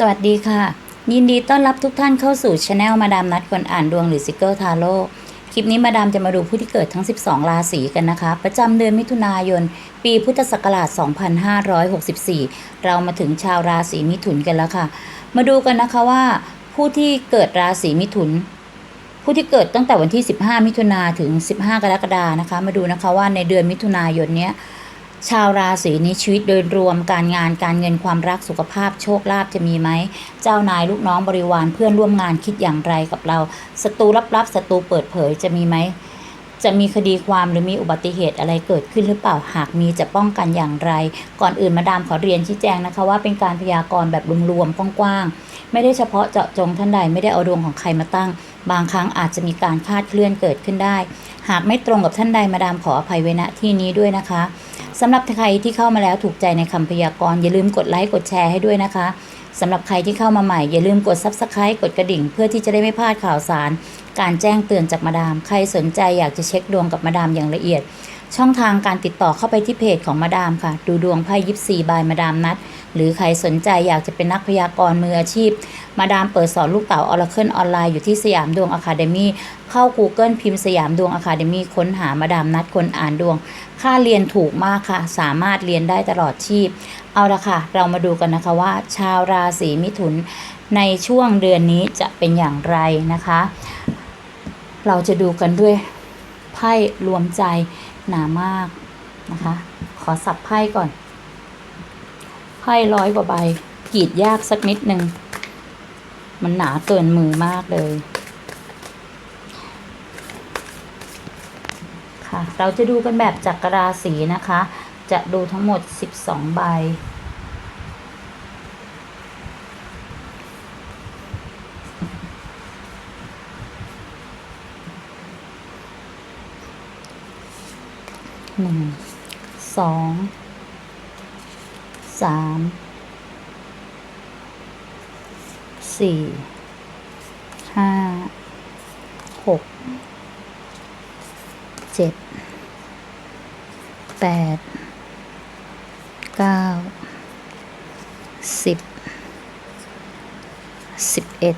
สวัสดีค่ะ ยินดีต้อนรับทุกท่านเข้าสู่ช anel มาดามนัดคนอ่านดวงหรือซิกเกิลทาโร่คลิปนี้มาดามจะมาดูผู้ที่เกิดทั้ง 12 ราศีกันนะคะ ประจำเดือนมิถุนายน ปีพุทธศักราช 2564 เรามาถึงชาวราศีมิถุนกันแล้วค่ะ มาดูกันนะคะว่า ผู้ที่เกิดราศีมิถุน ผู้ที่เกิดตั้งแต่วันที่ 15 มิถุนาถึง 15 กรกฎานะคะ มาดูนะคะว่าในเดือนมิถุนายนเนี้ย ชาวราศีนี้ชีวิตโดยรวมการงานการเงินความรักสุขภาพโชคลาภจะมีไหม เจ้านายลูกน้องบริวารเพื่อนร่วมงานคิดอย่างไรกับเราศัตรูลับๆศัตรูเปิดเผยจะมีไหมจะมีคดีความหรือมีอุบัติเหตุอะไรเกิดขึ้นหรือเปล่าหากมีจะป้องกันอย่างไร ก่อนอื่นมาดามขอเรียนชี้แจงนะคะ ว่าเป็นการพยากรณ์แบบรวมๆกว้างๆไม่ได้เฉพาะเจาะจงท่านใดไม่ได้เอาดวงของใครมาตั้ง บางครั้งอาจจะมีการคาดเคลื่อนเกิดขึ้นได้ หากไม่ตรงกับท่านใดมาดามขออภัยไว้ณที่นี้ด้วยนะคะ สำหรับใครที่เข้ามาแล้วถูกใจในคำพยากรณ์อย่าลืมกดไลค์กดแชร์ให้ด้วยนะคะสำหรับใครที่เข้ามาใหม่อย่าลืมกด Subscribe กดกระดิ่ง เพื่อที่จะได้ไม่พลาดข่าวสาร การแจ้งเตือนจากมาดาม ใครสนใจอยากจะเช็คดวงกับมาดามอย่างละเอียด ช่องทางการติดต่อเข้าไปที่เพจของมาดามค่ะ ดูดวงไพ่ยิปซีบายมาดามนัด หรือใครสนใจอยากจะเป็นนักพยากรณ์มืออาชีพ มาดามเปิดสอนลูกเต๋าออร์เคิลออนไลน์อยู่ที่สยามดวงอะคาเดมี่เข้า Google พิมพ์สยามดวงอะคาเดมี่ค้นหามาดามนัดคนอ่านดวง ค่าเรียนถูกมากค่ะ สามารถเรียนได้ตลอดชีพ เอาละค่ะ เรามาดูกันนะคะว่า ชาวราศีมิถุนในช่วงเดือนนี้จะเป็นอย่างไรนะคะ เราจะดูกันด้วยไพ่รวมใจ หนามากนะคะ ขอสับไพ่ก่อน ไพ่ร้อยกว่าใบกรีดยากสักนิดหนึ่งมันหนาเกินมือมากเลย ค่ะ เราจะดูกันแบบจักรราศีนะคะ จะดูทั้งหมด 12 ใบ หนึ่งสองสามสี่ห้าหกเจ็ดแปดเก้าสิบสิบเอ็ด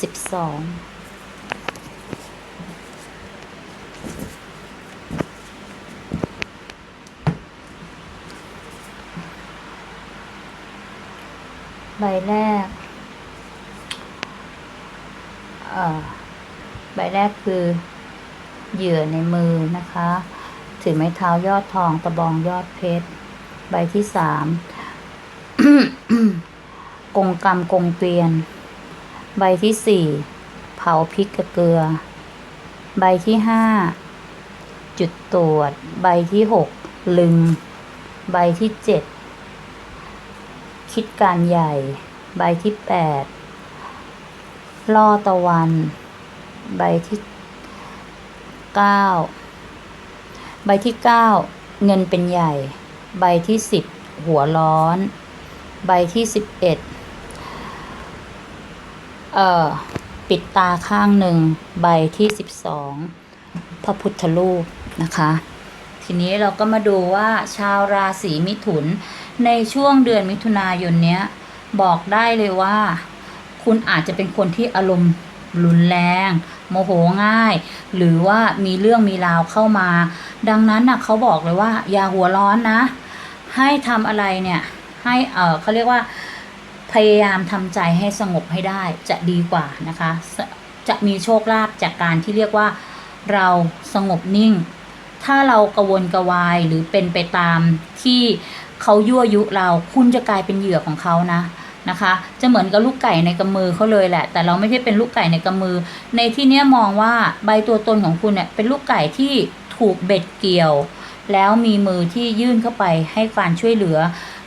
สิบสอง ใบแรกเอ่อใบแรกคือเหยื่อในมือนะคะ ถือไม้เท้ายอดทองตะบองยอดเพชร ใบที่สามกงกรรมกงเกวียน ใบที่สี่เผาพริกกเกลือ ใบที่ห้าจุดตรวจ ใบที่หกลึง ใบที่เจ็ด คิดการใหญ่ ใบที่แปดล่อตะวัน ใบที่เก้าใบที่เก้าเงินเป็นใหญ่ ใบที่สิบหัวร้อน ใบที่สิบเอ็ดเอ่อ ปิดตาข้างหนึ่ง ใบที่สิบสองพระพุทธรูปนะคะ ทีนี้เราก็มาดูว่าชาวราศีมิถุน ในช่วงเดือนมิถุนายนเนี้ยบอกได้เลยว่า คุณอาจจะเป็นคนที่อารมณ์รุนแรง โมโหง่าย หรือว่ามีเรื่องมีราวเข้ามา ดังนั้นน่ะเขาบอกเลยว่า อย่าหัวร้อนนะ ให้ทำอะไรเนี่ยให้เออเขาเรียกว่าพยายามทำใจให้สงบให้ได้จะดีกว่านะคะ จะมีโชคลาภจากการที่เรียกว่าเราสงบนิ่ง ถ้าเรากระวนกระวายหรือเป็นไปตามที่เขายั่วยุเราคุณจะกลายเป็นเหยื่อของเขานะนะคะ จะเหมือนกับลูกไก่ในกำมือเขาเลยแหละ แต่เราไม่ใช่เป็นลูกไก่ในกำมือ ในที่เนี้ยมองว่าใบตัวตนของคุณเนี่ยเป็นลูกไก่ที่ถูกเบ็ดเกี่ยว แล้วมีมือที่ยื่นเข้าไปให้การช่วยเหลือ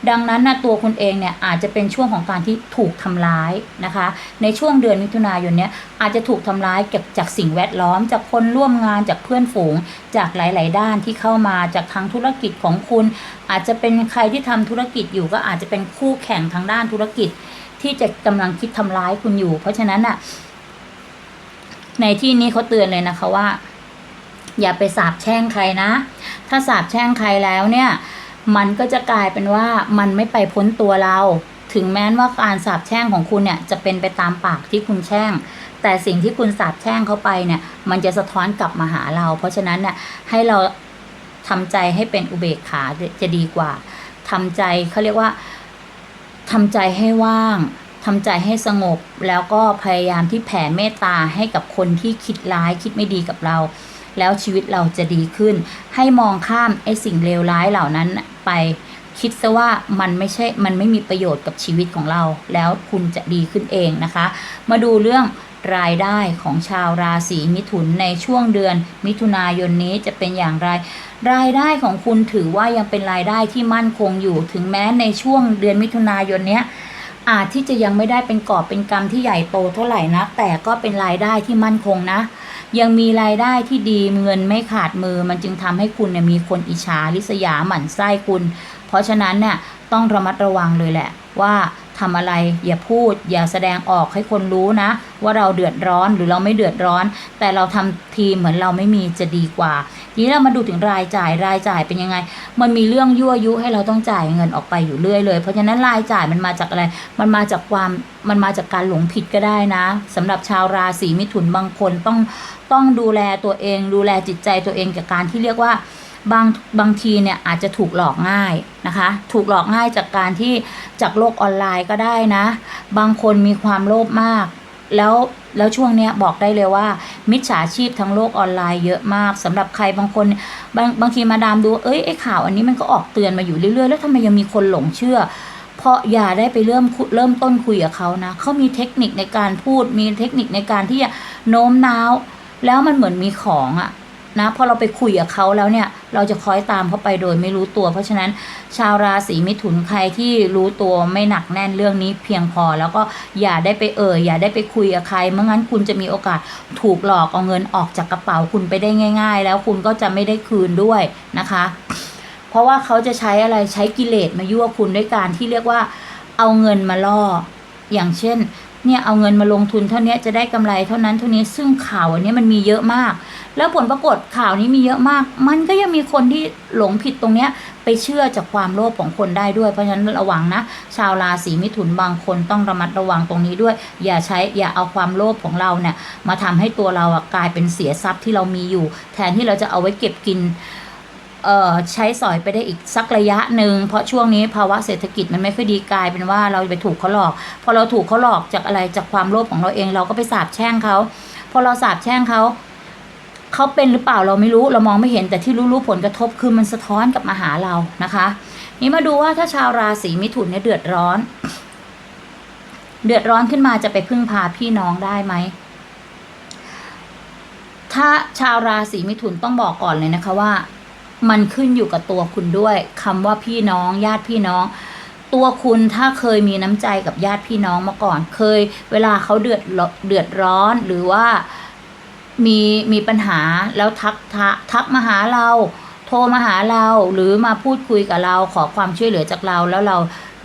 ดังนั้นนะตัวคุณเองเนี่ยอาจจะเป็นช่วงของการที่ถูกทำร้ายนะคะ ในช่วงเดือนมิถุนายนเนี้ยอาจจะถูกทำร้ายจากจากสิ่งแวดล้อม จากคนร่วมงานจากเพื่อนฝูง จากหลาย ๆ ด้านที่เข้ามาจากทางธุรกิจของคุณ อาจจะเป็นใครที่ทำธุรกิจอยู่ก็อาจจะเป็นคู่แข่งทางด้านธุรกิจ ที่จะกำลังคิดทำร้ายคุณอยู่ เพราะฉะนั้นน่ะในที่นี้เขาเตือนเลยนะคะว่า อย่าไปสาบแช่งใครนะ ถ้าสาบแช่งใครแล้วเนี่ย มันก็จะกลายเป็นว่ามันไม่ไปพ้นตัวเรา ถึงแม้ว่าการสาบแช่งของคุณเนี่ยจะเป็นไปตามปากที่คุณแช่ง แต่สิ่งที่คุณสาบแช่งเขาไปเนี่ย มันจะสะท้อนกลับมาหาเรา เพราะฉะนั้นเนี่ยให้เราทำใจให้เป็นอุเบกขาจะดีกว่าทำใจเขาเรียกว่าทำใจให้ว่างทำใจให้สงบ แล้วก็พยายามที่แผ่เมตตาให้กับคนที่คิดร้ายคิดไม่ดีกับเรา แล้วชีวิตเราจะดีขึ้น ให้มองข้ามไอ้สิ่งเลวร้ายเหล่านั้นไป คิดซะว่ามันไม่ใช่ มันไม่มีประโยชน์กับชีวิตของเรา แล้วคุณจะดีขึ้นเองนะคะ มาดูเรื่องรายได้ของชาวราศีมิถุนในช่วงเดือน มิถุนายนนี้จะเป็นอย่างไร รายได้ของคุณถือว่ายังเป็นรายได้ที่มั่นคงอยู่ ถึงแม้ในช่วงเดือนมิถุนายนเนี้ยอาจที่จะยังไม่ได้เป็นกอบเป็นกำที่ใหญ่โตเท่าไหร่นะแต่ก็เป็นรายได้ที่มั่นคงนะ ยังมีรายได้ที่ดีเงินไม่ขาดมือ มันจึงทำให้คุณเนี่ยมีคนอิจฉาริษยาหมั่นไส้คุณ เพราะฉะนั้นเนี่ยต้องระมัดระวังเลยแหละว่า ทำอะไรอย่าพูด อย่าแสดงออกให้คนรู้นะ ว่าเราเดือดร้อนหรือเราไม่เดือดร้อน แต่เราทำทีเหมือนเราไม่มีจะดีกว่า ทีนี้เรามาดูถึงรายจ่ายรายจ่ายเป็นยังไง มันมีเรื่องยั่วยุให้เราต้องจ่ายเงินออกไปอยู่เรื่อยเลย เพราะฉะนั้นรายจ่ายมันมาจากอะไร มันมาจากความมันมาจากการหลงผิดก็ได้นะสำหรับชาวราศีมิถุนบางคนต้องต้องดูแลตัวเอง ดูแลจิตใจตัวเองจากการที่เรียกว่า บางบางทีเนี่ยอาจจะถูกหลอกง่ายนะคะ ถูกหลอกง่ายจากการที่จากโลกออนไลน์ก็ได้นะ บางคนมีความโลภมาก แล้วแล้วช่วงเนี้ยบอกได้เลยว่า มิจฉาชีพทั้งโลกออนไลน์เยอะมากสำหรับใครบางคนบางบางทีมาดามดูเอ้ยไอ้ข่าวอันนี้มันก็ออกเตือนมาอยู่เรื่อยๆ แล้วทำไมยังมีคนหลงเชื่อเพราะอย่าได้ไปเริ่มเริ่มต้นคุยกับเขานะเขามีเทคนิคในการพูดมีเทคนิคในการที่จะโน้มน้าว แล้วมันเหมือนมีของอะ นะพอเราไปคุยกับเขาแล้วเนี่ย เราจะคอยตามเขาไปโดยไม่รู้ตัว เพราะฉะนั้นชาวราศีมิถุนใครที่รู้ตัวไม่หนักแน่นเรื่องนี้เพียงพอ แล้วก็อย่าได้ไปเอ่ยอย่าได้ไปคุยกับใครเมื่องั้นคุณจะมีโอกาสถูกหลอกเอาเงินออกจากกระเป๋าคุณไปได้ง่าย ๆ แล้วคุณก็จะไม่ได้คืนด้วยนะคะ เพราะว่าเขาจะใช้อะไรใช้กิเลสมายั่วคุณด้วยการที่เรียกว่าเอาเงินมาล่ออย่างเช่น เนี่ยเอาเงินมาลงทุนเท่านี้จะได้กำไรเท่านั้นเท่านี้ซึ่งข่าวอันนี้มันมีเยอะมาก แล้วผลปรากฏข่าวนี้มีเยอะมาก มันก็ยังมีคนที่หลงผิดตรงเนี้ยไปเชื่อจากความโลภของคนได้ด้วยเพราะฉะนั้นระวังนะ ชาวราศีมิถุนบางคนต้องระมัดระวังตรงนี้ด้วย อย่าใช้อย่าเอาความโลภของเราเนี่ยมาทำให้ตัวเราอะกลายเป็นเสียทรัพย์ที่เรามีอยู่ แทนที่เราจะเอาไว้เก็บกิน ใช้สอยไปได้อีกสักระยะหนึ่งเพราะช่วงนี้ภาวะเศรษฐกิจมันไม่ค่อยดีกลายเป็นว่าเราไปถูกเขาหลอก พอเราถูกเขาหลอกจากอะไรจากความโลภของเราเองเราก็ไปสาบแช่งเขาพอเราสาบแช่งเขาเขาเป็นหรือเปล่าเราไม่รู้เรามองไม่เห็นแต่ที่รู้ๆผลกระทบคือมันสะท้อนกลับมาหาเรานะคะ นี่มาดูว่าถ้าชาวราศีมิถุนเนี่ยเดือดร้อน เดือดร้อนขึ้นมาจะไปพึ่งพาพี่น้องได้ไหมถ้าชาวราศีมิถุนต้องบอกก่อนเลยนะคะว่า มันขึ้นอยู่กับตัวคุณด้วยคำว่าพี่น้องญาติพี่น้อง ตัวคุณถ้าเคยมีน้ำใจกับญาติพี่น้องมาก่อน เคย เวลาเขาเดือดร้อนเดือดร้อนหรือว่ามีมีปัญหาแล้วทักทักทักมาหาเรา โทรมาหาเราหรือมาพูดคุยกับเราขอความช่วยเหลือจากเราแล้วเรา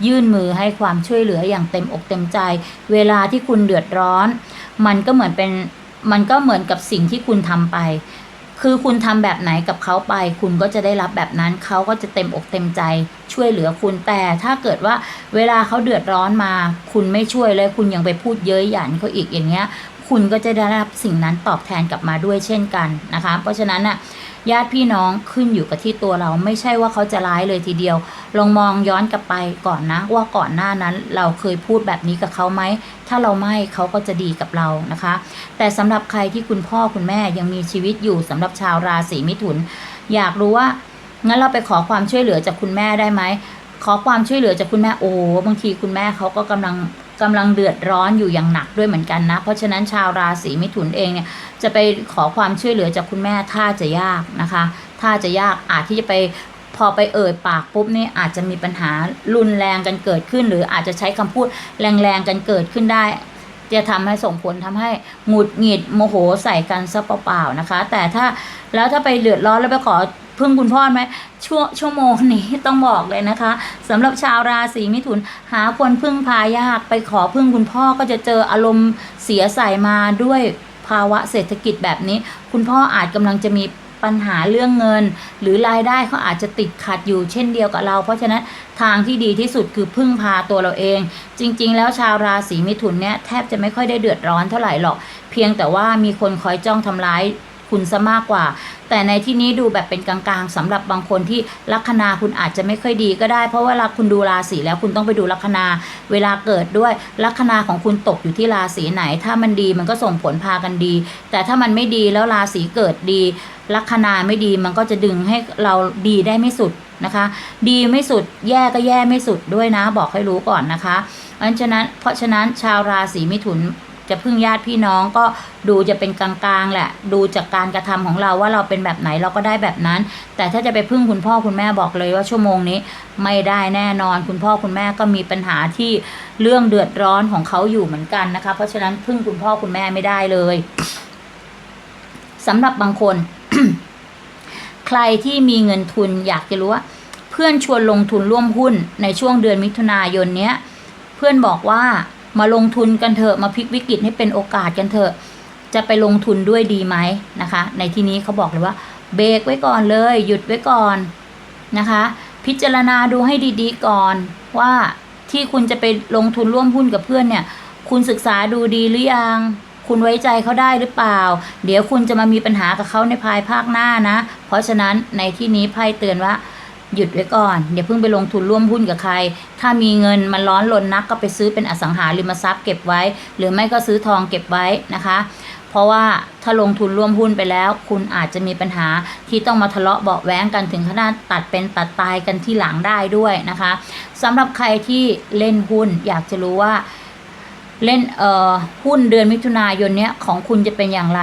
ยื่นมือให้ความช่วยเหลืออย่างเต็มอกเต็มใจ เวลาที่คุณเดือดร้อน มันก็เหมือนเป็นมันก็เหมือนกับสิ่งที่คุณทำไป คือคุณทำแบบไหนกับเขาไป คุณก็จะได้รับแบบนั้นเขาก็จะเต็มอกเต็มใจช่วยเหลือคุณแต่ถ้าเกิดว่าเวลาเขาเดือดร้อนมา คุณไม่ช่วยเลย คุณยังไปพูดเย้ยหยันเขาอีกอย่างเงี้ย คุณก็จะได้รับสิ่งนั้นตอบแทนกลับมาด้วยเช่นกันนะคะ เพราะฉะนั้นอะ ญาติพี่น้องขึ้นอยู่กับที่ตัวเราไม่ใช่ว่าเขาจะร้ายเลยทีเดียว ลองมองย้อนกลับไปก่อนนะ ว่าก่อนหน้านั้นเราเคยพูดแบบนี้กับเขาไหม ถ้าเราไม่เขาก็จะดีกับเรานะคะ แต่สำหรับใครที่คุณพ่อคุณแม่ยังมีชีวิตอยู่สำหรับชาวราศีมิถุน อยากรู้ว่างั้นเราไปขอความช่วยเหลือจากคุณแม่ได้ไหมขอความช่วยเหลือจากคุณแม่โอ้บางทีคุณแม่เขาก็กำลัง กำลังเดือดร้อนอยู่อย่างหนักด้วยเหมือนกันนะ เพราะฉะนั้นชาวราศีมิถุนเองเนี่ยจะไปขอความช่วยเหลือจากคุณแม่ถ้าจะยากนะคะถ้าจะยากอาจที่จะไปพอไปเอ่ยปากปุ๊บนี่อาจจะมีปัญหารุนแรงกันเกิดขึ้น หรืออาจจะใช้คำพูดแรงๆกันเกิดขึ้นได้ จะทำให้ส่งผลทำให้หงุดหงิดโมโหใส่กันซะเปล่าๆนะคะ แต่ถ้าแล้วถ้าไปเดือดร้อนแล้วไปขอ พึ่งคุณพ่อไหมชั่วชั่วโมงนี้ต้องบอกเลยนะคะสำหรับชาวราศีมิถุนหาคนพึ่งพายากไปขอพึ่งคุณพ่อก็จะเจออารมณ์เสียใส่มาด้วยภาวะเศรษฐกิจแบบนี้ คุณพ่ออาจกำลังจะมีปัญหาเรื่องเงิน หรือรายได้เขาอาจจะติดขัดอยู่เช่นเดียวกับเรา เพราะฉะนั้นทางที่ดีที่สุดคือพึ่งพาตัวเราเอง จริง ๆ แล้วชาวราศีมิถุนเนี่ยแทบจะไม่ค่อยได้เดือดร้อนเท่าไหร่หรอก เพียงแต่ว่ามีคนคอยจ้องทำร้าย คุณซะมากกว่า แต่ในที่นี้ดูแบบเป็นกลางๆสำหรับบางคนที่ลัคนาคุณอาจจะไม่ค่อยดีก็ได้ เพราะว่าเวลาคุณดูราศีแล้วคุณต้องไปดูลัคนาเวลาเกิดด้วยลัคนาของคุณตกอยู่ที่ราศีไหน ถ้ามันดีมันก็ส่งผลพากันดี แต่ถ้ามันไม่ดีแล้วราศีเกิดดีลัคนาไม่ดีมันก็จะดึงให้เราดีได้ไม่สุดนะคะ ดีไม่สุดแย่ก็แย่ไม่สุดด้วยนะ บอกให้รู้ก่อนนะคะเพราะฉะนั้นเพราะฉะนั้นชาวราศีมิถุน จะพึ่งญาติพี่น้องก็ดูจะเป็นกลางๆแหละดูจากการกระทำของเราว่าเราเป็นแบบไหนเราก็ได้แบบนั้น แต่ถ้าจะไปพึ่งคุณพ่อคุณแม่บอกเลยว่าชั่วโมงนี้ไม่ได้แน่นอนคุณพ่อคุณแม่ก็มีปัญหาที่เรื่องเดือดร้อนของเขาอยู่เหมือนกันนะคะ เพราะฉะนั้นพึ่งคุณพ่อคุณแม่ไม่ได้เลยสำหรับบางคน ใครที่มีเงินทุนอยากจะรู้ว่าเพื่อนชวนลงทุนร่วมหุ้นในช่วงเดือนมิถุนายนเนี้ย เพื่อนบอกว่า มาลงทุนกันเถอะมาพลิกวิกฤตให้เป็นโอกาสกันเถอะ จะไปลงทุนด้วยดีไหมนะคะ ในที่นี้เขาบอกเลยว่าเบรกไว้ก่อนเลย หยุดไว้ก่อนนะคะ พิจารณาดูให้ดีๆก่อนว่าที่คุณจะไปลงทุนร่วมหุ้นกับเพื่อนเนี่ย คุณศึกษาดูดีหรือยัง คุณไว้ใจเขาได้หรือเปล่า เดี๋ยวคุณจะมามีปัญหากับเขาในภายภาคหน้านะ เพราะฉะนั้นในที่นี้ไพ่เตือนว่า หยุดไว้ก่อนอย่าเพิ่งไปลงทุนร่วมหุ้นกับใคร ถ้ามีเงินมันร้อนลนนักก็ไปซื้อเป็นอสังหาริมทรัพย์เก็บไว้ หรือไม่ก็ซื้อทองเก็บไว้นะคะ เพราะว่าถ้าลงทุนร่วมหุ้นไปแล้ว คุณอาจจะมีปัญหาที่ต้องมาทะเลาะเบาะแว้งกันถึงขนาดตัดเป็นตัดตายกันที่หลังได้ด้วยนะคะสำหรับใครที่เล่นหุ้นอยากจะรู้ว่าเล่นเอ่อหุ้นเดือนมิถุนายนเนี้ยของคุณจะเป็นอย่างไร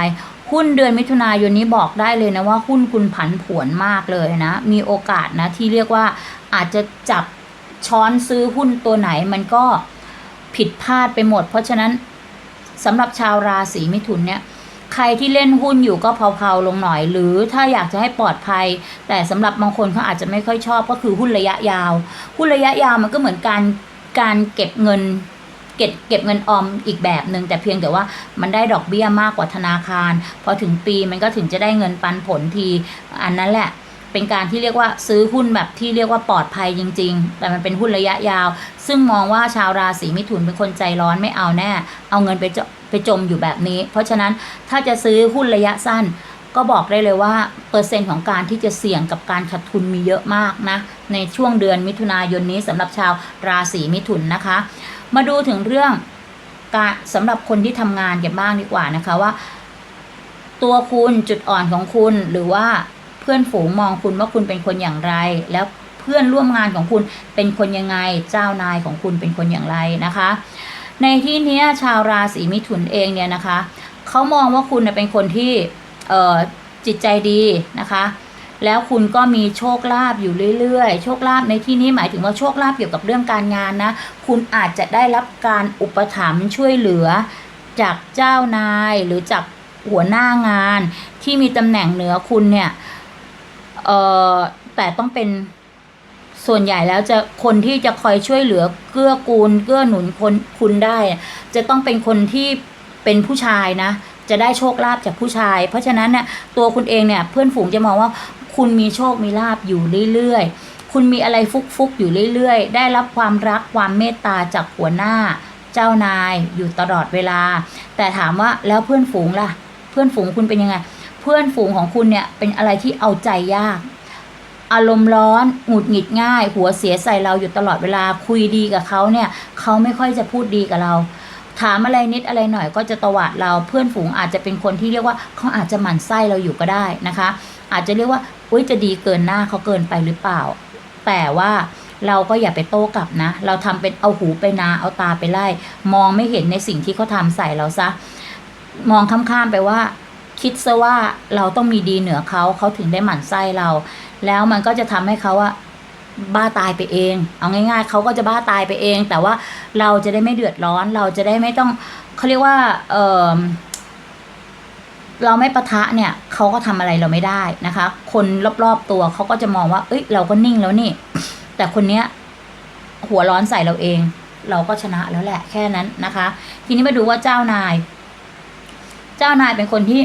หุ้นเดือนมิถุนายนนี้บอกได้เลยนะว่าหุ้นคุณผันผวนมากเลยนะ มีโอกาสนะที่เรียกว่าอาจจะจับช้อนซื้อหุ้นตัวไหนมันก็ผิดพลาดไปหมด เพราะฉะนั้นสำหรับชาวราศีมิถุนเนี่ยใครที่เล่นหุ้นอยู่ก็เผาๆลงหน่อย หรือถ้าอยากจะให้ปลอดภัย แต่สำหรับบางคนเขาอาจจะไม่ค่อยชอบก็คือหุ้นระยะยาว หุ้นระยะยาวมันก็เหมือนการการเก็บเงิน เก็บเก็บเงินออมอีกแบบหนึ่งแต่เพียงแต่ว่ามันได้ดอกเบี้ยมากกว่าธนาคาร พอถึงปีมันก็ถึงจะได้เงินปันผลที อันนั้นแหละเป็นการที่เรียกว่าซื้อหุ้นแบบที่เรียกว่าปลอดภัยจริง ๆ แต่มันเป็นหุ้นระยะยาว ซึ่งมองว่าชาวราศีมิถุนเป็นคนใจร้อนไม่เอาแน่ เอาเงินไปจไปจมอยู่แบบนี้ เพราะฉะนั้นถ้าจะซื้อหุ้นระยะสั้น ก็บอกได้เลยว่า เปอร์เซ็นต์ของการที่จะเสี่ยงกับการขาดทุนมีเยอะมากนะ ในช่วงเดือนมิถุนายนนี้สำหรับชาวราศีมิถุนนะคะ มาดูถึงเรื่องการสำหรับคนที่ทำงานกันบ้างดีกว่านะคะว่า ตัวคุณจุดอ่อนของคุณหรือว่าเพื่อนฝูงมองคุณว่าคุณเป็นคนอย่างไร แล้วเพื่อนร่วมงานของคุณเป็นคนยังไง เจ้านายของคุณเป็นคนอย่างไรนะคะ ในที่นี้ชาวราศีมิถุนเองเนี่ยนะคะเขามองว่าคุณเป็นคนที่จิตใจดีนะคะ แล้วคุณก็มีโชคลาภอยู่เรื่อยๆ โชคลาภในที่นี้หมายถึงว่าโชคลาภเกี่ยวกับเรื่องการงานนะ คุณอาจจะได้รับการอุปถัมภ์ช่วยเหลือจากเจ้านายหรือจากหัวหน้างานที่มีตำแหน่งเหนือคุณเนี่ยเอ่อแต่ต้องเป็นส่วนใหญ่แล้วจะคนที่จะคอยช่วยเหลือเกื้อกูลเกื้อหนุนคนคุณได้ จะต้องเป็นคนที่เป็นผู้ชายนะ จะได้โชคลาภจากผู้ชาย เพราะฉะนั้นเนี่ยตัวคุณเองเนี่ยเพื่อนฝูงจะมองว่า คุณมีโชคมีลาภอยู่เรื่อยๆ คุณมีอะไรฟุกๆอยู่เรื่อยๆ ได้รับความรักความเมตตาจากหัวหน้า เจ้านายอยู่ตลอดเวลา แต่ถามว่าแล้วเพื่อนฝูงล่ะ เพื่อนฝูงคุณเป็นยังไง เพื่อนฝูงของคุณเนี่ยเป็นอะไรที่เอาใจยาก อารมณ์ร้อนหงุดหงิดง่าย หัวเสียใส่เราอยู่ตลอดเวลาคุยดีกับเขาเนี่ยเขาไม่ค่อยจะพูดดีกับเราถามอะไรนิดอะไรหน่อยก็จะตวาดเราเพื่อนฝูงอาจจะเป็นคนที่เรียกว่าเขาอาจจะหมั่นไส้เราอยู่ก็ได้นะคะ อาจจะเรียกว่าอุ้ยจะดีเกินหน้าเขาเกินไปหรือเปล่า แต่ว่าเราก็อย่าไปโต้กลับนะ เราทำเป็นเอาหูไปนาเอาตาไปไล่ มองไม่เห็นในสิ่งที่เขาทำใส่เราซะ มองข้ามๆไปว่า คิดซะว่าเราต้องมีดีเหนือเขาเขาถึงได้หมั่นไส้เรา แล้วมันก็จะทำให้เขาอะบ้าตายไปเอง เอาง่าย ๆเขาก็จะบ้าตายไปเอง แต่ว่าเราจะได้ไม่เดือดร้อน เราจะได้ไม่ต้องเขาเรียกว่า เออ เราไม่ปะทะเนี่ยเขาก็ทำอะไรเราไม่ได้นะคะ คนรอบๆตัวเขาก็จะมองว่า เอ้ย เราก็นิ่งแล้วนี่ แต่คนเนี้ย หัวร้อนใส่เราเอง เราก็ชนะแล้วแหละ แค่นั้นนะคะ ทีนี้มาดูว่าเจ้านาย เจ้านายเป็นคนที่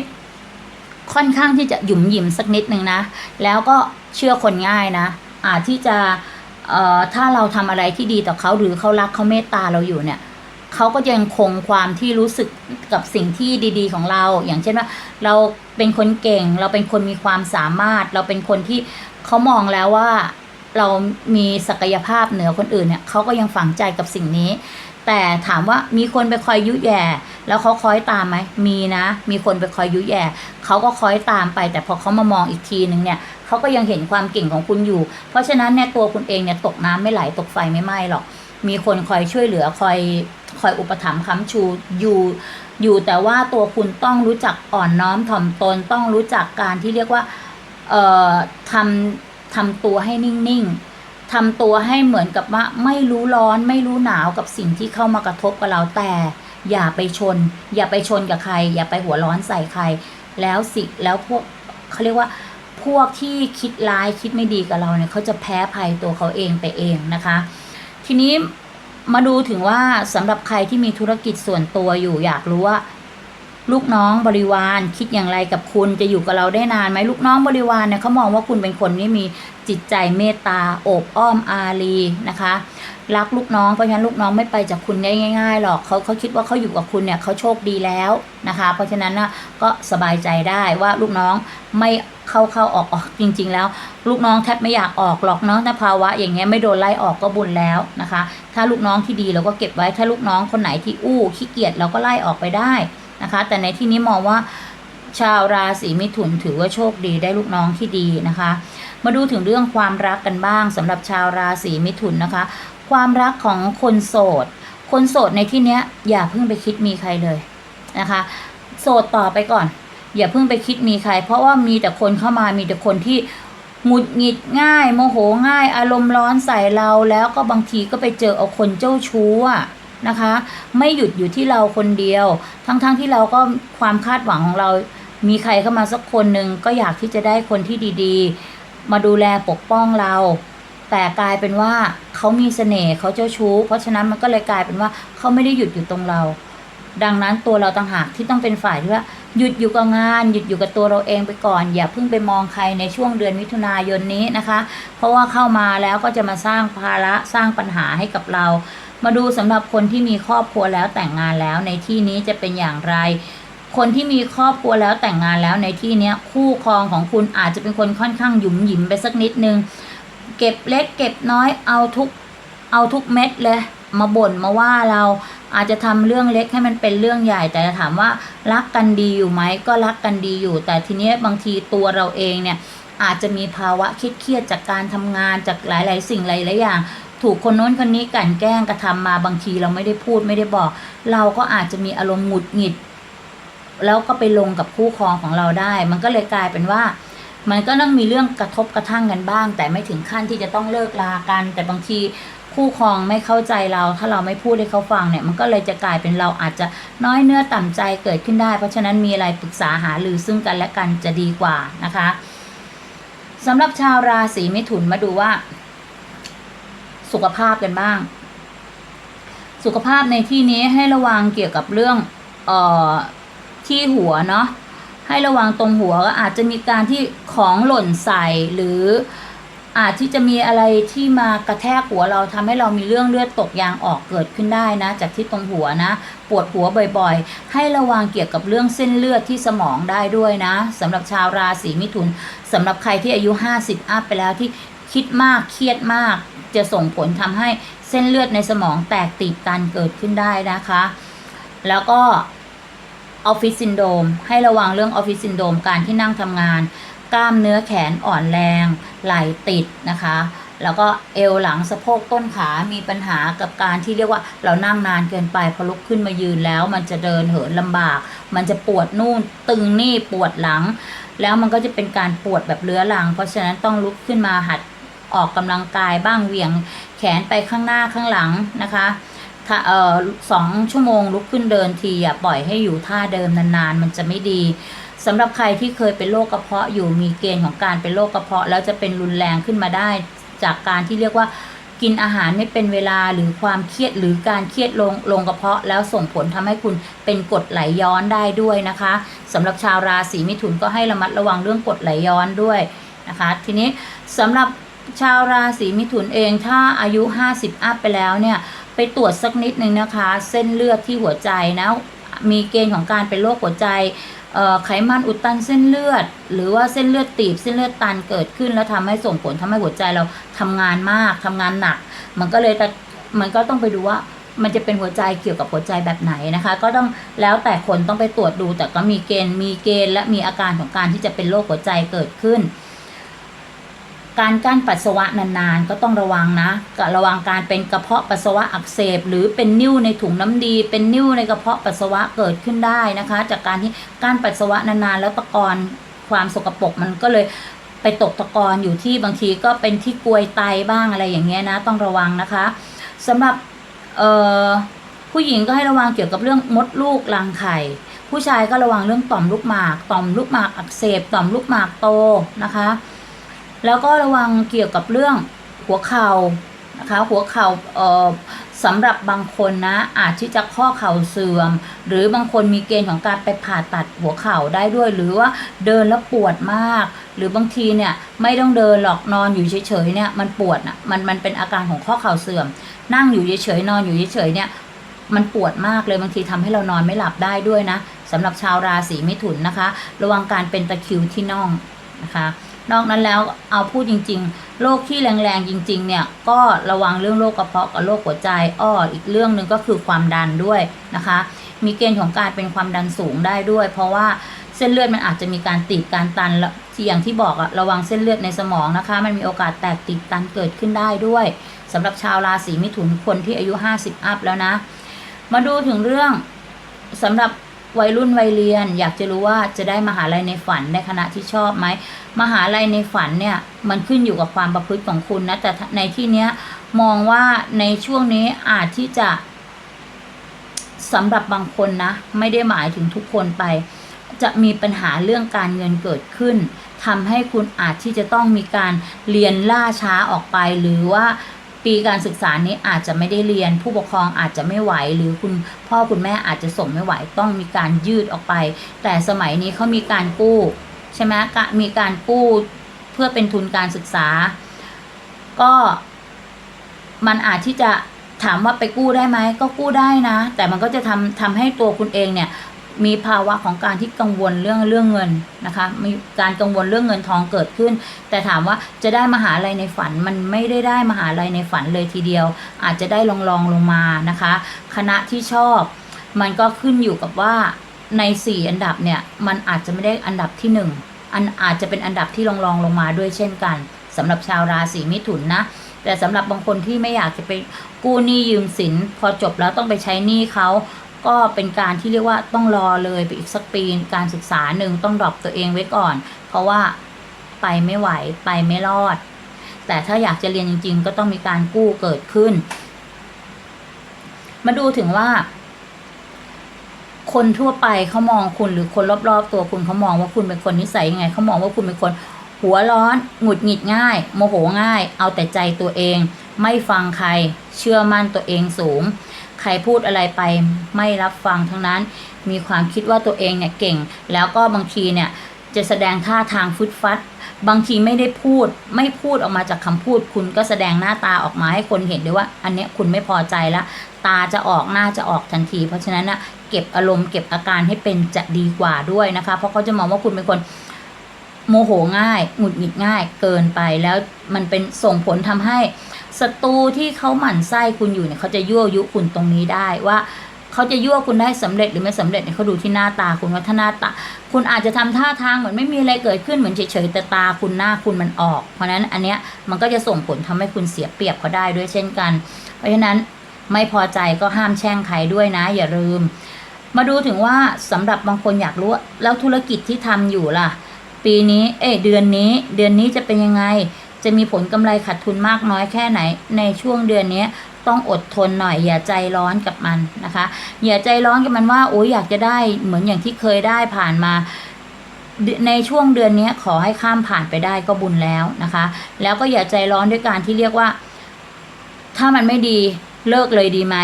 ค่อนข้างที่จะหยุมหยิมสักนิดนึงนะ แล้วก็เชื่อคนง่ายนะอาจที่จะเอ่อถ้าเราทำอะไรที่ดีต่อเขาหรือเขารักเขาเมตตาเราอยู่เนี่ย เขาก็ยังคงความที่รู้สึกกับสิ่งที่ดีๆของเรา อย่างเช่นว่า เราเป็นคนเก่ง เราเป็นคนมีความสามารถ เราเป็นคนที่เขามองแล้วว่าเรามีศักยภาพเหนือคนอื่นเนี่ยเขาก็ยังฝังใจกับสิ่งนี้ แต่ถามว่ามีคนไปคอยยุแย่ แล้วเขาคอยตามไหมมีนะ มีคนไปคอยยุแย่เขาก็คอยตามไป แต่พอเขามามองอีกทีหนึ่งเนี่ยเขาก็ยังเห็นความเก่งของคุณอยู่ เพราะฉะนั้นเนี่ยตัวคุณเองเนี่ยตกน้ำไม่ไหลตกไฟไม่ไหม้หรอกมีคนคอยช่วยเหลือคอย คอยอุปถัมภ์ค้ำชูอยู่อยู่แต่ว่าตัวคุณต้องรู้จักอ่อนน้อมถ่อมตนต้องรู้จักการที่เรียกว่าเอ่อทำทำตัวให้นิ่งๆทำตัวให้เหมือนกับว่าไม่รู้ร้อนไม่รู้หนาวกับสิ่งที่เข้ามากระทบกับเราแต่ อย่าไปชน อย่าไปชนกับใคร อย่าไปหัวร้อนใส่ใคร แล้วสิแล้วพวกเขาเรียกว่าพวกที่คิดร้ายคิดไม่ดีกับเราเนี่ยเขาจะแพ้ภัยตัวเขาเองไปเองนะคะ ทีนี้ มาดูถึงว่าสำหรับใครที่มีธุรกิจส่วนตัวอยู่ อยากรู้ว่า ลูกน้องบริวารคิดอย่างไรกับคุณจะอยู่กับเราได้นานไหมลูกน้องบริวารเนี่ยเขามองว่าคุณเป็นคนที่มีจิตใจเมตตาโอบอ้อมอารีนะคะรักลูกน้องเพราะฉะนั้นลูกน้องไม่ไปจากคุณได้ง่ายๆหรอกเขาเขาคิดว่าเขาอยู่กับคุณเนี่ยเขาโชคดีแล้วนะคะ เพราะฉะนั้นนะก็สบายใจได้ว่าลูกน้องไม่เข้าเข้าออกออกจริง ๆ แล้ว ลูกน้องแทบไม่อยากออกหรอกเนาะถ้าภาวะอย่างเงี้ยไม่โดนไล่ออกก็บุญแล้วนะคะ ถ้าลูกน้องที่ดีเราก็เก็บไว้ถ้าลูกน้องคนไหนที่อู้ขี้เกียจเราก็ไล่ออกไปได้ นะคะ แต่ในที่นี้มองว่าชาวราศีมิถุนถือว่าโชคดีได้ลูกน้องที่ดีนะคะ มาดูถึงเรื่องความรักกันบ้างสำหรับชาวราศีมิถุนนะคะ ความรักของคนโสด คนโสดในที่เนี้ยอย่าเพิ่งไปคิดมีใครเลยนะคะ โสดต่อไปก่อน อย่าเพิ่งไปคิดมีใคร เพราะว่ามีแต่คนเข้ามามีแต่คนที่หงุดหงิดง่าย โมโหง่าย อารมณ์ร้อนใส่เราแล้วก็บางทีก็ไปเจอเอาคนเจ้าชู้อะ นะคะ ไม่หยุดอยู่ที่เราคนเดียว ทั้งๆทที่เราก็ความคาดหวังของเรา มีใครเข้ามาสักคนหนึ่งก็อยากที่จะได้คนที่ดีๆ มาดูแลปกป้องเรา แต่กลายเป็นว่าเขามีเสน่ห์เขาเจ้าชู้ เพราะฉะนั้นมันก็เลยกลายเป็นว่าเขาไม่ได้หยุดอยู่ตรงเรา ดังนั้นตัวเราต่างหากที่ต้องเป็นฝ่ายที่ว่าหยุดอยู่กับงานหยุดอยู่กับตัวเราเองไปก่อน อย่าเพิ่งไปมองใครในช่วงเดือนมิถุนายนนี้นะคะ เพราะว่าเข้ามาแล้วก็จะมาสร้างภาระสร้างปัญหาให้กับเรา มาดูสำหรับคนที่มีครอบครัวแล้วแต่งงานแล้วในที่นี้จะเป็นอย่างไร คนที่มีครอบครัวแล้วแต่งงานแล้วในที่นี้คู่ครองของคุณอาจจะเป็นคนค่อนข้างหยุมหยิมไปสักนิดนึง เก็บเล็กเก็บน้อยเอาทุกเอาทุกเม็ดเลยมาบ่นมาว่าเราอาจจะทำเรื่องเล็กให้มันเป็นเรื่องใหญ่ แต่ถามว่ารักกันดีอยู่ไหมก็รักกันดีอยู่ แต่ทีนี้บางทีตัวเราเองเนี่ยอาจจะมีภาวะเครียดจากการทำงานจากหลาย ๆ สิ่งหลายๆอย่าง ถูกคนโน้นคนนี้กลั่นแกล้งกระทำมาบางทีเราไม่ได้พูดไม่ได้บอก เราก็อาจจะมีอารมณ์หงุดหงิด แล้วก็ไปลงกับคู่ครองของเราได้ มันก็เลยกลายเป็นว่า มันก็ต้องมีเรื่องกระทบกระทั่งกันบ้าง แต่ไม่ถึงขั้นที่จะต้องเลิกลากัน แต่บางทีคู่ครองไม่เข้าใจเรา ถ้าเราไม่พูดให้เขาฟังเนี่ย มันก็เลยจะกลายเป็นเราอาจจะน้อยเนื้อต่ำใจเกิดขึ้นได้ เพราะฉะนั้นมีอะไรปรึกษาหารือซึ่งกันและกันจะดีกว่านะคะสำหรับชาวราศีมิถุนมาดูว่า สุขภาพกันบ้าง สุขภาพในที่นี้ให้ระวังเกี่ยวกับเรื่องเอ่อที่หัวเนาะให้ระวังตรงหัวก็อาจจะมีการที่ของหล่นใส่หรืออาจที่จะมีอะไรที่มากระแทกหัวเราทำให้เรามีเรื่องเลือดตกยางออกเกิดขึ้นได้นะ จากที่ตรงหัวนะ ปวดหัวบ่อยๆ ให้ระวังเกี่ยวกับเรื่องเส้นเลือดที่สมองได้ด้วยนะสำหรับชาวราศีมิถุนสำหรับใครที่อายุ 50 อัพไปแล้วที่ คิดมากเครียดมาก จะส่งผลทำให้เส้นเลือดในสมองแตกตีบตันเกิดขึ้นได้นะคะ แล้วก็ออฟฟิศซินโดมให้ระวังเรื่องออฟฟิศซินโดมการที่นั่งทำงาน กล้ามเนื้อแขนอ่อนแรง ไหล่ติดนะคะ แล้วก็เอวหลังสะโพกต้นขามีปัญหากับการที่เรียกว่าเรานั่งนานเกินไปพอลุกขึ้นมายืนแล้ว มันจะเดินเหินลำบาก มันจะปวดนู่นตึงนี่ปวดหลัง แล้วมันก็จะเป็นการปวดแบบเรื้อรัง เพราะฉะนั้นต้องลุกขึ้นมาหัด ออกกำลังกายบ้างเหวี่ยงแขนไปข้างหน้าข้างหลังนะคะถ้าเอ่อสองชั่วโมงลุกขึ้นเดินทีอย่าปล่อยให้อยู่ท่าเดิมนานๆ มันจะไม่ดีสำหรับใครที่เคยเป็นโรคกระเพาะอยู่มีเกณฑ์ของการเป็นโรคกระเพาะ แล้วจะเป็นรุนแรงขึ้นมาได้ จากการที่เรียกว่ากินอาหารไม่เป็นเวลาหรือความเครียดหรือการเครียดลงลงกระเพาะ แล้วส่งผลทำให้คุณเป็นกรดไหลย้อนได้ด้วยนะคะสำหรับชาวราศีมิถุนก็ให้ระมัดระวังเรื่องกรดไหลย้อนด้วยนะคะ ทีนี้สำหรับ ชาวราศีมิถุนเองถ้าอายุ 50 อัพไปแล้วเนี่ย ไปตรวจสักนิดนึงนะคะ เส้นเลือดที่หัวใจนะมีเกณฑ์ของการเป็นโรคหัวใจไขมันอุดตันเส้นเลือด หรือว่าเส้นเลือดตีบเส้นเลือดตันเกิดขึ้น แล้วทำให้ส่งผลทำให้หัวใจเราทำงานมากทำงานหนัก มันก็เลยแต่มันก็ต้องไปดูว่ามันจะเป็นหัวใจเกี่ยวกับหัวใจแบบไหนนะคะ ก็ต้องแล้วแต่คนต้องไปตรวจดู แต่ก็มีเกณฑ์มีเกณฑ์และมีอาการของการที่จะเป็นโรคหัวใจเกิดขึ้น การกั้นปัสสาวะนานๆ ก็ต้องระวังนะกระวังการเป็นกระเพาะปัสสาวะอักเสบ หรือเป็นนิ่วในถุงน้ำดี เป็นนิ่วในกระเพาะปัสสาวะเกิดขึ้นได้นะคะ จากการที่กั้นปัสสาวะนานๆ แล้วตะกอนความสกปรกมันก็เลยไปตกตะกอนอยู่ที่บางทีก็เป็นที่กลวยไตบ้างอะไรอย่างเงี้ยนะ ต้องระวังนะคะสำหรับเอ่อผู้หญิงก็ให้ระวังเกี่ยวกับเรื่องมดลูกรังไข่ผู้ชายก็ระวังเรื่องต่อมลูกหมาก ต่อมลูกหมากอักเสบต่อมลูกหมากโตนะคะ แล้วก็ระวังเกี่ยวกับเรื่องหัวเข่านะคะหัวเข่าเอ่อสำหรับบางคนนะอาจที่จะข้อเข่าเสื่อม หรือบางคนมีเกณฑ์ของการไปผ่าตัดหัวเข่าได้ด้วย หรือว่าเดินแล้วปวดมาก หรือบางทีเนี่ยไม่ต้องเดินหรอกนอนอยู่เฉยๆเนี่ยมันปวดนะมันมันเป็นอาการของข้อเข่าเสื่อม นั่งอยู่เฉยๆนอนอยู่เฉยๆเนี่ยมันปวดมากเลยบางทีทำให้เรานอนไม่หลับได้ด้วยนะสำหรับชาวราศีมิถุนนะคะ ระวังการเป็นตะคิวที่น่องนะคะ นอกนั้นแล้วเอาพูดจริง ๆ โรคที่แรงๆจริง ๆ เนี่ยก็ระวังเรื่องโรคกระเพาะกับโรคหัวใจอ้ออีกเรื่องหนึ่งก็คือความดันด้วยนะคะ มีเกณฑ์ของการเป็นความดันสูงได้ด้วย เพราะว่าเส้นเลือดมันอาจจะมีการตีบการตันแล้วที่อย่างที่บอกอะระวังเส้นเลือดในสมองนะคะ มันมีโอกาสแตกตีบตันเกิดขึ้นได้ด้วยสำหรับชาวราศีมิถุนคนที่อายุ 50 อัพแล้วนะ มาดูถึงเรื่องสำหรับ วัยรุ่นวัยเรียน อยากจะรู้ว่าจะได้มหาลัยในฝันในคณะที่ชอบไหมมหาลัยในฝันเนี่ยมันขึ้นอยู่กับความประพฤติของคุณนะแต่ในที่เนี้ยมองว่าในช่วงนี้อาจที่จะสำหรับบางคนนะ ไม่ได้หมายถึงทุกคนไป จะมีปัญหาเรื่องการเงินเกิดขึ้นทำให้คุณอาจที่จะต้องมีการเรียนล่าช้าออกไป หรือว่า ปีการศึกษานี้อาจจะไม่ได้เรียน ผู้ปกครองอาจจะไม่ไหว หรือคุณพ่อคุณแม่อาจจะส่งไม่ไหวต้องมีการยืดออกไป แต่สมัยนี้เขามีการกู้ใช่ไหมมีการกู้เพื่อเป็นทุนการศึกษา ก็มันอาจที่จะถามว่าไปกู้ได้ไหมก็กู้ได้นะ แต่มันก็จะทำทำให้ตัวคุณเองเนี่ย มีภาวะของการที่กังวลเรื่องเรื่องเงินนะคะมีการกังวลเรื่องเงินทองเกิดขึ้น แต่ถามว่าจะได้มหาลัยในฝันมันไม่ได้ได้มหาลัยในฝันเลยทีเดียว อาจจะได้ลองลองลงมานะคะ คณะที่ชอบ มันก็ขึ้นอยู่กับว่าใน 4 อันดับเนี่ยมันอาจจะไม่ได้อันดับที่ 1 อันอาจจะเป็นอันดับที่รองรองลงมาด้วยเช่นกันสำหรับชาวราศีมิถุนนะแต่สำหรับบางคนที่ไม่อยากจะไปกู้หนี้ยืมสิน พอจบแล้วต้องไปใช้หนี้เขา ก็เป็นการที่เรียกว่าต้องรอเลยไปอีกสักปีการศึกษาหนึ่งต้องดรอปตัวเองไว้ก่อน เพราะว่าไปไม่ไหวไปไม่รอด แต่ถ้าอยากจะเรียนจริง ๆ ก็ต้องมีการกู้เกิดขึ้น มาดูถึงว่า คนทั่วไปเขามองคุณหรือคนรอบๆ ตัวคุณเขามองว่าคุณเป็นคนนิสัยยังไงเขามองว่าคุณเป็นคนหัวร้อนหงุดหงิดง่าย โมโหง่าย เอาแต่ใจตัวเอง ไม่ฟังใคร เชื่อมั่นตัวเองสูง ใครพูดอะไรไปไม่รับฟังทั้งนั้น มีความคิดว่าตัวเองเนี่ยเก่ง แล้วก็บางทีเนี่ยจะแสดงท่าทางฟึดฟัด บางทีไม่ได้พูด ไม่พูดออกมาจากคำพูด คุณก็แสดงหน้าตาออกมาให้คนเห็นด้วยว่า อันเนี้ยคุณไม่พอใจแล้วตาจะออกหน้าจะออกทันที เพราะฉะนั้นนะเก็บอารมณ์เก็บอาการให้เป็นจะดีกว่าด้วยนะคะ เพราะเขาจะมองว่าคุณเป็นคน โมโหง่าย หงุดหงิดง่ายเกินไปแล้วมันเป็นส่งผลทำให้ศัตรูที่เขาหมั่นไส้คุณอยู่เนี่ยเขาจะยั่วยุคุณตรงนี้ได้ว่าเขาจะยั่วคุณได้สำเร็จหรือไม่สำเร็จเนี่ยเขาดูที่หน้าตาคุณว่าถ้าหน้าตา คุณอาจจะทำท่าทางเหมือนไม่มีอะไรเกิดขึ้นเหมือนเฉยๆแต่ตาคุณหน้าคุณมันออก เพราะฉะนั้นอันเนี้ยมันก็จะส่งผลทำให้คุณเสียเปรียบเขาได้ด้วยเช่นกัน เพราะฉะนั้นไม่พอใจก็ห้ามแช่งใครด้วยนะ อย่าลืม มาดูถึงว่าสำหรับบางคนอยากรู้แล้วธุรกิจที่ทำอยู่ล่ะ ปีนี้เอ้ยเดือนนี้ เดือนนี้จะเป็นยังไง จะมีผลกำไรขาดทุนมากน้อยแค่ไหน ในช่วงเดือนนี้ต้องอดทนหน่อย อย่าใจร้อนกับมันนะคะ อย่าใจร้อนกับมันว่าโอ้ยอยากจะได้เหมือนอย่างที่เคยได้ผ่านมาในช่วงเดือนนี้ขอให้ข้ามผ่านไปได้ก็บุญแล้วนะคะ แล้วก็อย่าใจร้อนด้วยการที่เรียกว่า ถ้ามันไม่ดีเลิกเลยดีไหม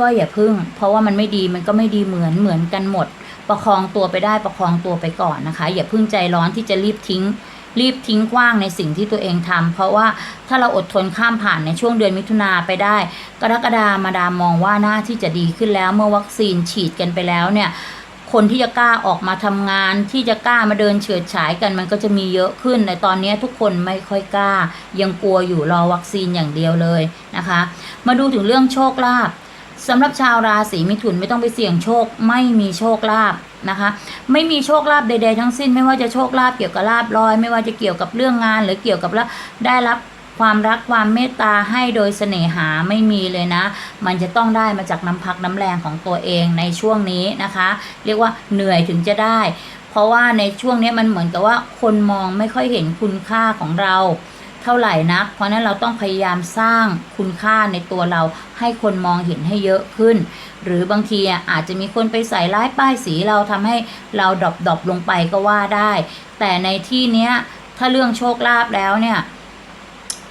ก็อย่าพึ่ง เพราะว่ามันไม่ดีมันก็ไม่ดีเหมือนเหมือนกันหมด ประคองตัวไปได้ประคองตัวไปก่อนนะคะ อย่าเพึ่งใจร้อนที่จะรีบทิ้ง รีบทิ้งกว้างในสิ่งที่ตัวเองทำเพราะว่าถ้าเราอดทนข้ามผ่านในช่วงเดือนมิถุนาไปได้ กรกฎามาดามมองว่าน่าที่จะดีขึ้นแล้ว เมื่อวัคซีนฉีดกันไปแล้วเนี่ยคนที่จะกล้าออกมาทำงาน ที่จะกล้ามาเดินเฉิดฉายกันมันก็จะมีเยอะขึ้นในตอนนี้ทุกคนไม่ค่อยกล้า ยังกลัวอยู่รอวัคซีนอย่างเดียวเลยนะคะ มาดูถึงเรื่องโชคลาภ สำหรับชาวราศีมิถุนไม่ต้องไปเสี่ยงโชค ไม่มีโชคลาภนะคะ ไม่มีโชคลาภใดๆทั้งสิ้น ไม่ว่าจะโชคลาภเกี่ยวกับลาบลอย ไม่ว่าจะเกี่ยวกับเรื่องงาน หรือเกี่ยวกับได้รับความรักความเมตตาให้โดยเสน่หาไม่มีเลยนะ มันจะต้องได้มาจากน้ำพักน้ำแรงของตัวเองในช่วงนี้นะคะ เรียกว่าเหนื่อยถึงจะได้ เพราะว่าในช่วงนี้มันเหมือนกับว่าคนมองไม่ค่อยเห็นคุณค่าของเรา เท่าไหร่นักเพราะนั้นเราต้องพยายามสร้างคุณค่าในตัวเราให้คนมองเห็นให้เยอะขึ้น หรือบางทีอาจจะมีคนไปใส่ร้ายป้ายสีเราทำให้เราดรอปดรอปลงไปก็ว่าได้ แต่ในที่เนี้ยถ้าเรื่องโชคลาภแล้วเนี่ย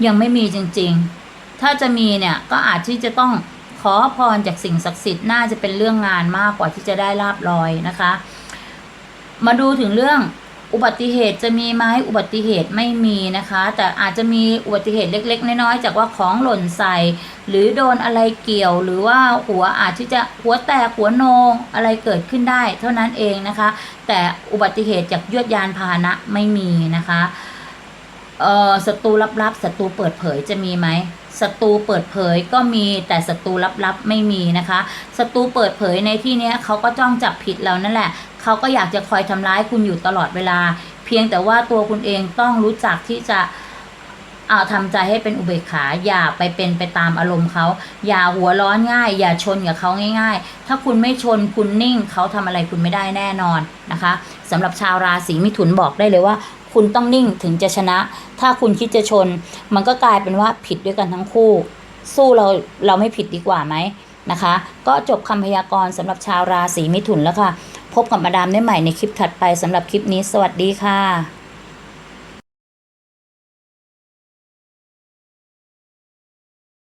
ยังไม่มีจริง ๆ ถ้าจะมีเนี่ยก็อาจที่จะต้องขอพรจากสิ่งศักดิ์สิทธิ์น่าจะเป็นเรื่องงานมากกว่าที่จะได้ลาบลอยนะคะ มาดูถึงเรื่อง อุบัติเหตุจะมีไหมอุบัติเหตุไม่มีนะคะ แต่อาจจะมีอุบัติเหตุเล็ก ๆ น้อยๆจากว่าของหล่นใส่ หรือโดนอะไรเกี่ยว หรือว่าหัวอาจที่จะหัวแตกหัวโนอะไรเกิดขึ้นได้ เท่านั้นเองนะคะ แต่อุบัติเหตุจากยวดยานพาหนะไม่มีนะคะเอ่อศัตรูลับๆศัตรูเปิดเผยจะมีไหมศัตรูเปิดเผยก็มีแต่ศัตรูลับๆไม่มีนะคะศัตรูเปิดเผยในที่นี้เขาก็จ้องจับผิดเรานั่นแหละ เขาก็อยากจะคอยทำร้ายคุณอยู่ตลอดเวลา เพียงแต่ว่าตัวคุณเองต้องรู้จักที่จะเอาทำใจให้เป็นอุเบกขา อย่าไปเป็นไปตามอารมณ์เขาอย่าหัวร้อนง่าย อย่าชนกับเขาง่าย ๆ ถ้าคุณไม่ชนคุณนิ่งเขาทำอะไรคุณไม่ได้แน่นอนนะคะสำหรับชาวราศีมิถุนบอกได้เลยว่า คุณต้องนิ่งถึงจะชนะ ถ้าคุณคิดจะชน มันก็กลายเป็นว่าผิดด้วยกันทั้งคู่ สู้เราเราไม่ผิดดีกว่าไหมนะคะ ก็จบคำพยากรณ์สำหรับชาวราศีมิถุนแล้วค่ะ พบกับมาดามได้ใหม่ในคลิปถัดไปสำหรับคลิปนี้ สวัสดีค่ะ